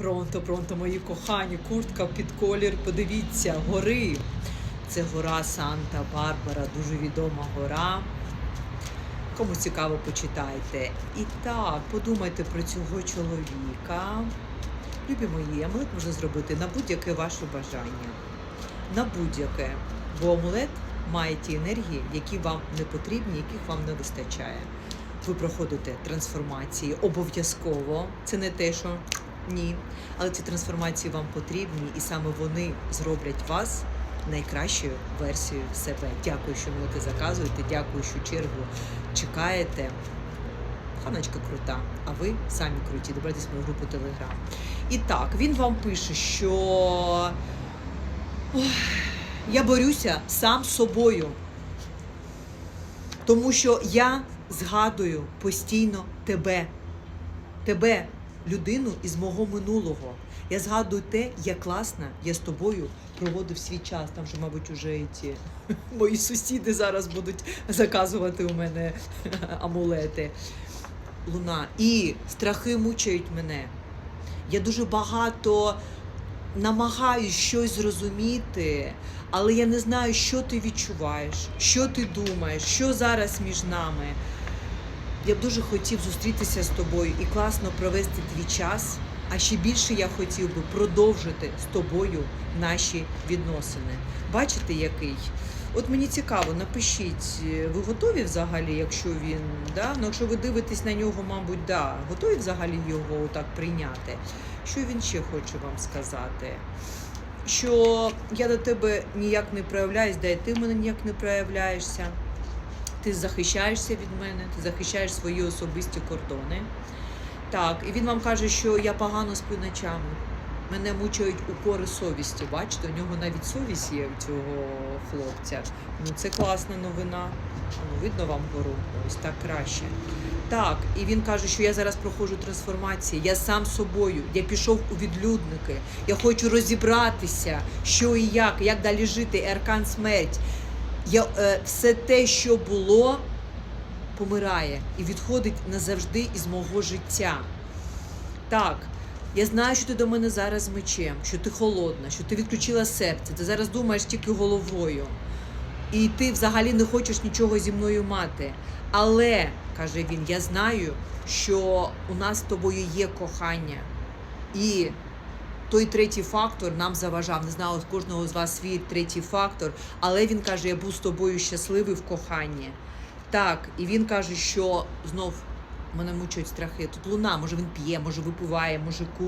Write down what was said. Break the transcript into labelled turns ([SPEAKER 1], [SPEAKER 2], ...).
[SPEAKER 1] Пронто, пронто, мої кохані, куртка під колір. Подивіться, гори. Це гора Санта-Барбара, дуже відома гора. Кому цікаво, почитайте. І так, подумайте про цього чоловіка. Любі мої, амулет можна зробити на будь-яке ваше бажання. На будь-яке. Бо амулет має ті енергії, які вам не потрібні, яких вам не вистачає. Ви проходите трансформації обов'язково. Це не те, що ні. Але ці трансформації вам потрібні, і саме вони зроблять вас найкращою версією себе. Дякую, що милити заказуєте. Дякую, що чергу чекаєте. Ханочка крута, а ви самі круті. Добирайтесь в мою групу Телеграм. І так, він вам пише, що «Ох, я борюся сам собою, тому що я згадую постійно тебе, тебе, людину із мого минулого. Я згадую те, як класно я з тобою проводив свій час. Там же, мабуть, уже ті мої сусіди зараз будуть заказувати у мене амулети. Луна. І страхи мучають мене. Я дуже багато намагаюсь щось зрозуміти, але я не знаю, що ти відчуваєш, що ти думаєш, що зараз між нами. Я б дуже хотів зустрітися з тобою і класно провести твій час. А ще більше я хотів би продовжити з тобою наші відносини. Бачите, який? От мені цікаво, напишіть, е, ви готові взагалі, якщо він, да? ну, якщо ви дивитесь на нього, мабуть, да, готові взагалі його так прийняти. Що він ще хоче вам сказати? Що я до тебе ніяк не проявляюсь, да і ти мене ніяк не проявляєшся. Ти захищаєшся від мене, ти захищаєш свої особисті кордони. Так, і він вам каже, що я погано сплю ночами. Мене мучають укори совісті. Бачите, у нього навіть совість є у цього хлопця. Ну це класна новина. Ну, видно вам гору? Ось так краще. Так, і він каже, що я зараз проходжу трансформації. Я сам собою. Я пішов у відлюдники. Я хочу розібратися, що і як, як далі жити, еркан смерть. Я, е, все те, що було, помирає і відходить назавжди із мого життя. Так, я знаю, що ти до мене зараз мечем, що ти холодна, що ти відключила серце, ти зараз думаєш тільки головою. І ти взагалі не хочеш нічого зі мною мати. Але, каже він, я знаю, що у нас з тобою є кохання. І той третій фактор нам заважав. Не знаю, у кожного з вас свій третій фактор, але він каже, я був з тобою щасливий в коханні. Так, і він каже, що знов мене мучать страхи. Тут луна, може він п'є, може випиває, може ку.